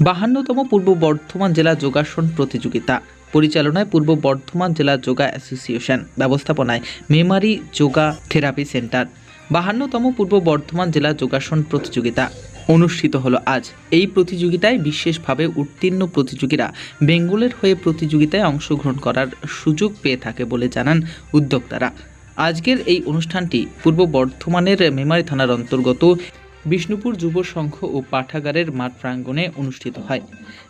বাহান্নতম পূর্ব বর্ধমান জেলা যোগাসন প্রতিযোগিতা। পরিচালনায় পূর্ব বর্ধমান জেলা যোগা অ্যাসোসিয়েশন। ব্যবস্থাপনায় মেমারি যোগা থেরাপি সেন্টার। বাহান্নতম পূর্ব বর্ধমান জেলা যোগাসন প্রতিযোগিতা অনুষ্ঠিত হলো আজ। এই প্রতিযোগিতায় বিশেষভাবে উত্তীর্ণ প্রতিযোগীরা বেঙ্গলের হয়ে প্রতিযোগিতায় অংশগ্রহণ করার সুযোগ পেয়ে থাকে বলে জানান উদ্যোক্তারা। আজকের এই অনুষ্ঠানটি পূর্ব বর্ধমানের মেমারি থানার অন্তর্গত বিষ্ণুপুর যুব সংঘ ও পাঠাগারের মাঠ প্রাঙ্গণে অনুষ্ঠিত হয়।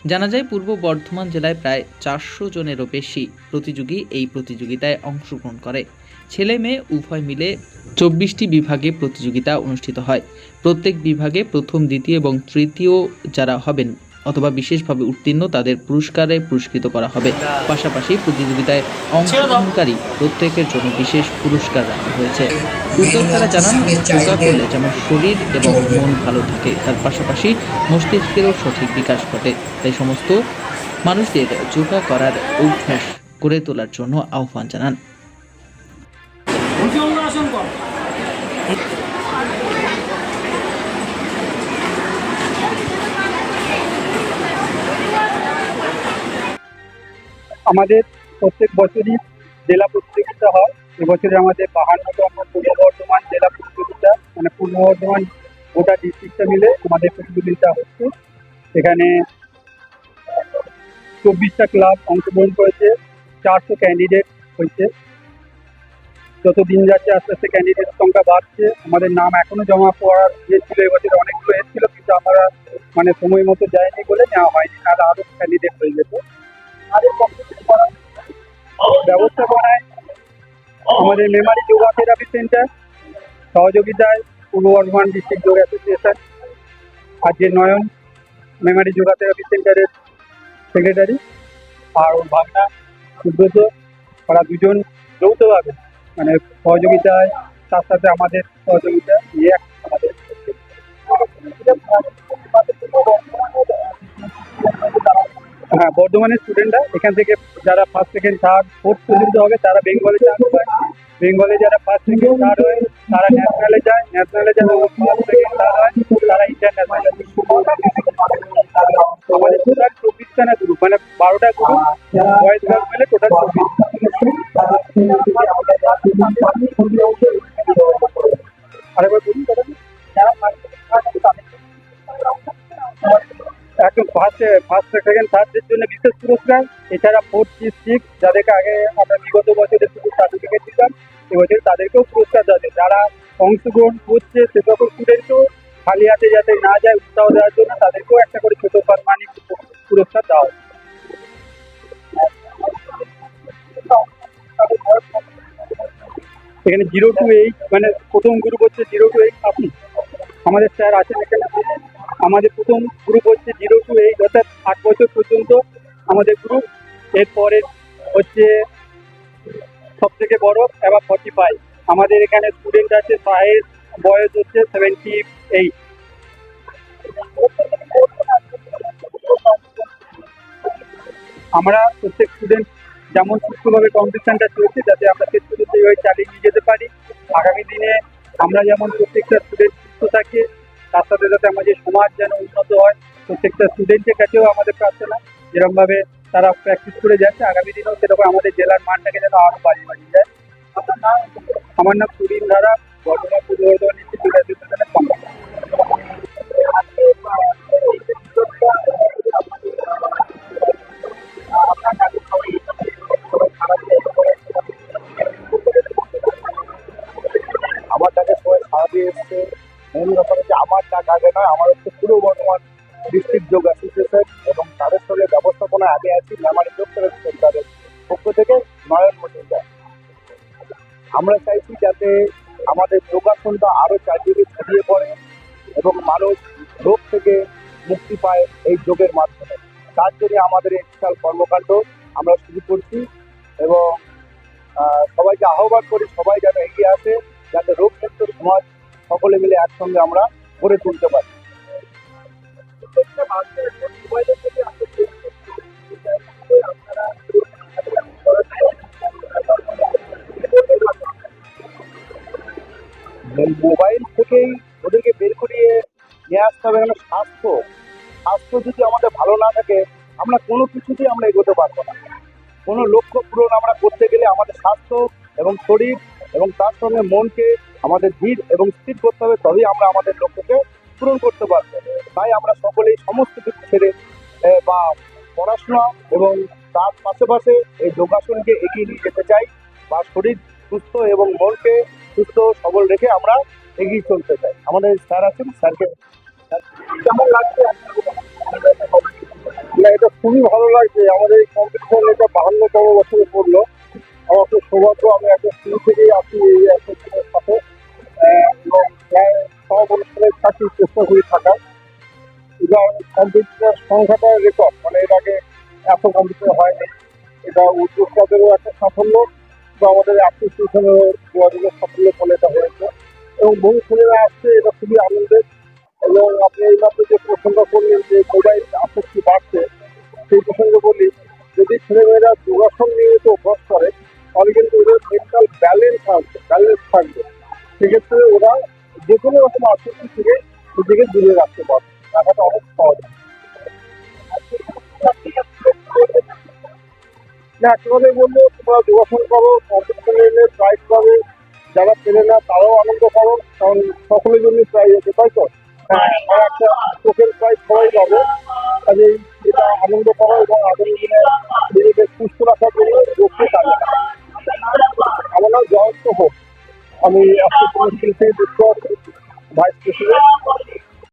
জানা যায়, পূর্ব বর্ধমান জেলায় প্রায় চারশো জনেরও বেশি প্রতিযোগী এই প্রতিযোগিতায় অংশগ্রহণ করে। ছেলে মেয়ে উভয় মিলে চব্বিশটি বিভাগে প্রতিযোগিতা অনুষ্ঠিত হয়। প্রত্যেক বিভাগে প্রথম, দ্বিতীয় এবং তৃতীয় যারা হবেন অথবা বিশেষভাবে উত্তীর্ণ তাদের পুরস্কারে পুরস্কৃত করা হবে। পাশাপাশি প্রতিযোগিতায় অংশগ্রহণকারী প্রত্যেকের জন্য বিশেষ পুরস্কার রাখা হয়েছে। উদ্যোক্তারা জানান যোগা করলে যেমন শরীর এবং মন ভালো থাকে, তার পাশাপাশি মস্তিষ্কেরও সঠিক বিকাশ ঘটে। তাই সমস্ত মানুষদের যোগা করার অভ্যাস গড়ে তোলার জন্য আহ্বান জানান। আমাদের প্রত্যেক বছরই জেলা প্রতিযোগিতা হয়। এবছরে আমাদের বাহান্নতম পূর্ব বর্ধমান, জেলা প্রতিযোগিতা মানে পূর্ব বর্ধমান গোটা ডিস্ট্রিক্টটা মিলে আমাদের প্রতিযোগিতা হচ্ছে। এখানে চব্বিশটা ক্লাব অংশগ্রহণ করেছে, চারশো ক্যান্ডিডেট হয়েছে। যত দিন যাচ্ছে আস্তে আস্তে ক্যান্ডিডেট সংখ্যা বাড়ছে। আমাদের নাম এখনও জমা পড়ার ইয়ে ছিল, এবছর অনেকগুলো এসেছিল, কিন্তু আমরা মানে সময় মতো যায়নি বলে নেওয়া হয়নি। আর আরও ক্যান্ডিডেট হয়ে যেত ব্যবস্থাপনায় আমাদের মেমারি যোগা থেরাপি সেন্টার, সহযোগিতায় পূর্ব বর্ধমান ডিস্ট্রিক্ট যোগা অ্যাসোসিয়েশন যে নয়ন, মেমারি যোগা থেরাপি সেন্টারের সেক্রেটারি আর ওর ভাগনা সুব্রত, ওরা দুজন যৌথভাবে মানে সহযোগিতায়, তার সাথে আমাদের সহযোগিতা নিয়ে আমাদের হ্যাঁ বর্ধমানের স্টুডেন্টরা এখান থেকে যারা ফার্স্ট সেকেন্ড থার্ড ফোর্থ পর্যন্ত হবে, তারা বেঙ্গলে চান্স পায় বেঙ্গলে যারা ফার্স্ট সেকেন্ড থার্ড হয়, তারা ন্যাশনালে যায় ন্যাশনালে যারা ফার্স্ট সেকেন্ড থার্ড হয়, তারা ইন্টারন্যাশনালে আমাদের টোটাল গ্রুপ মানে বারোটা গ্রুপ একদম ফার্স্ট ফার্স্ট সেকেন্ড থার্ডদের জন্য বিশেষ পুরস্কার। এছাড়া ফোর্থ ফিফথ সিক্স যাদেরকে আগে আমরা বিগত বছরে শুধু সার্টিফিকেট দিতাম, এবছর তাদেরকেও পুরস্কার দেওয়া যারা অংশগ্রহণ করছে, সে সকল স্টুডেন্টকেও খালি হাতে যাতে না যায় উৎসাহ দেওয়ার জন্য তাদেরকেও একটা করে ছোট সম্মানিক পুরস্কার দেওয়া এখানে জিরো টু এইট মানে প্রথম গ্রুপ হচ্ছে জিরো টু এইট আপনি? আমাদের স্যার আছেন এখানে। আমাদের প্রথম গ্রুপ হচ্ছে জিরো টু এইট অর্থাৎ আট বছর পর্যন্ত আমাদের গ্রুপ এরপরে হচ্ছে সব থেকে বড়, এবার ফর্টি ফাইভ আমাদের এখানে স্টুডেন্ট আছে সাহেব বয়স হচ্ছে সেভেন্টি এইট আমরা প্রত্যেক স্টুডেন্ট যেমন সুস্থভাবে কম্পিটিশনটা চলছে, যাতে আমরা এইভাবে চালিয়ে নিয়ে যেতে পারি। আগামী দিনে আমরা যেমন প্রত্যেকটা স্টুডেন্ট সুস্থ থাকে তার সাথে সাথে আমাদের সমাজ যেন উন্নত হয়, প্রত্যেকটা স্টুডেন্টের কাছেও আমাদের প্রার্থনা, যেরকমভাবে তারা প্র্যাকটিস করে যাচ্ছে, আগামী দিনেও সেরকম আমাদের জেলার মানটাকে যেন আরও বাড়িয়ে বাড়িয়ে যায় আমার নাম আমার নাম সুরিন ধারা বর্ধমান পূর্ব বর্ধমান ব্যাপার হচ্ছে আমার ডাক আগে নয়, আমার হচ্ছে পূর্ব বর্ধমান ডিস্ট্রিক্ট যোগ অ্যাসোসিয়েশন এবং তাদের সঙ্গে ব্যবস্থাপনা আগে আছি মেমারি যোগ থেরাপি সেন্টারের পক্ষ থেকে নয়ন মজুমদার আমরা চাইছি যাতে আমাদের যোগাসনটা আরও চারদিকে ছড়িয়ে পড়ে এবং মানুষ রোগ থেকে মুক্তি পায় এই যোগের মাধ্যমে। তার জন্য আমাদের এই বিশাল কর্মকাণ্ড আমরা শুরু করছি এবং সবাইকে আহ্বান করি, সবাই যেন এগিয়ে আসে, যাতে রোগ মুক্ত সমাজ সকলে মিলে একসঙ্গে আমরা গড়ে তুলতে পারি। মোবাইল থেকেই ওদেরকে বের করিয়ে নিয়ে আসতে হবে কেন স্বাস্থ্য। স্বাস্থ্য যদি আমাদের ভালো না থাকে, আমরা কোনো কিছুতেই আমরা এগোতে পারব না। কোনো লক্ষ্য পূরণ আমরা করতে গেলে আমাদের স্বাস্থ্য এবং শরীর এবং তার সঙ্গে মনকে আমাদের ধীর এবং স্থির করতে হবে, তবেই আমরা আমাদের লক্ষ্যকে পূরণ করতে পারব। তাই আমরা সকলেই সমস্ত কিছু ছেড়ে বা পড়াশোনা এবং তার পাশাপাশি এই যোগাসনকে এগিয়ে নিয়ে যেতে চাই, বা শরীর সুস্থ এবং মনকে সুস্থ সবল রেখে আমরা এগিয়ে চলতে চাই। আমাদের স্যার আছেন, স্যারকে কেমন লাগছে? না, এটা খুবই ভালো লাগছে। আমাদের এই কম্পিটিশন এটা বাহান্নতম বছরে পড়ল। আমার সৌভাগ্য, আমি একটা শুরু থেকেই আছি চেষ্টা করি থাকার এবার কম্পিটিশনের সংখ্যাটা রেকর্ড মানে এর আগে এত কম্পিটিশন হয়নি, এটা উদ্যোক্তাদেরও একটা সাফল্য বা আমাদের যোগাযোগের সাফল্য ফলে এটা হয়েছে। এবং বহু আসছে, এটা খুবই আনন্দের। এবং আপনি এই মাত্র যে করলেন যে আসক্তি বাড়ছে প্রসঙ্গে বলি, যদি ছেলেমেয়েরা যোগাসন নিয়মিত দূরে রাখতে পারবে। রাখাটা অনেক সহজ। না একেবারে বলব তোমরা যোগাসন করো, কম্পিটিশনে প্রাইজ পাবে। যারা পেলে না, তারাও আনন্দ করো। কারণ সকলের জন্য প্রাইজ আছে, তাই তো? হ্যাঁ আর একটা টোকেন প্রাইজ সবাই পাবে। কাজে এটা আনন্দ করো এবং আগামী দিনে নিজেকে সুস্থ রাখার জন্য লক্ষ্য কাজে। আমার নাম জয়ন্ত হোক। আমি থেকে যুক্ত আছি ভাইস প্রেসিডেন্ট